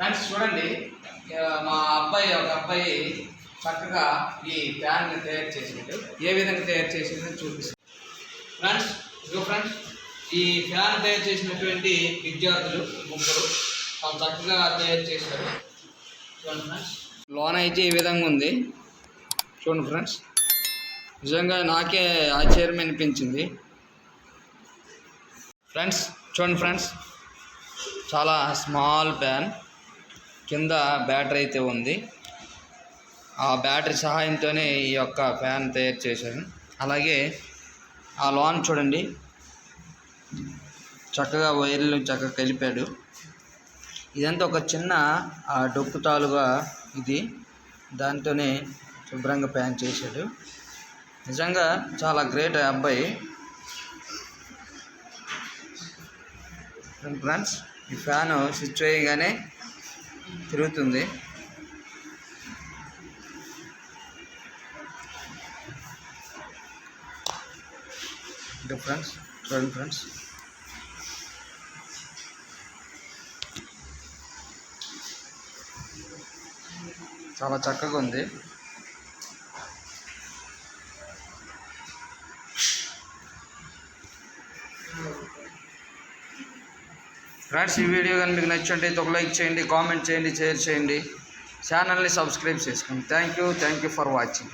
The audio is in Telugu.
ఫ్రెండ్స్ చూడండి మా అబ్బాయి ఒక అబ్బాయి చక్కగా ఈ ఫ్యాన్ని తయారు చేసిండు. ఏ విధంగా తయారు చేసిందని చూపిస్తాను. ఫ్రెండ్స్ ఇదిగో ఫ్రెండ్స్ ఈ ఫ్యాన్ తయారు చేసినటువంటి విద్యార్థులు ముగ్గురు చాలా చక్కగా తయారు చేశారు. చూడండి ఫ్రెండ్స్ లోన్ అయితే ఈ విధంగా ఉంది. చూడండి ఫ్రెండ్స్ నిజంగా నాకే ఆశ్చర్యం అనిపించింది. ఫ్రెండ్స్ చూడండి ఫ్రెండ్స్ చాలా స్మాల్ ఫ్యాన్ కింద బ్యాటరీ అయితే ఉంది. ఆ బ్యాటరీ సహాయంతోనే ఈ యొక్క ఫ్యాన్ తయారు చేశాను అలాగే ఆ లోన్ చూడండి. చక్కగా వైర్లు చక్కగా కలిపాడు. ఇదంతా ఒక చిన్న ఆ డొక్కు తాలుగా ఇది. దాంతోనే శుభ్రంగా ప్యాన్ చేశాడు. నిజంగా చాలా గ్రేట్ అబ్బాయి. ఫ్రెండ్స్ ఈ ఫ్యాన్ స్విచ్ వేయగానే తిరుగుతుంది. ఇది ఫ్రెండ్స్ చూడండి ఫ్రెండ్స్. చాలా చక్కగా ఉంది. ఫ్రెండ్స్ ఈ వీడియో కానీ మీకు నచ్చినట్టయితే ఒక లైక్ చేయండి కామెంట్ చేయండి షేర్ చేయండి. ఛానల్ని సబ్స్క్రైబ్ చేసుకోండి thank you thank you for watching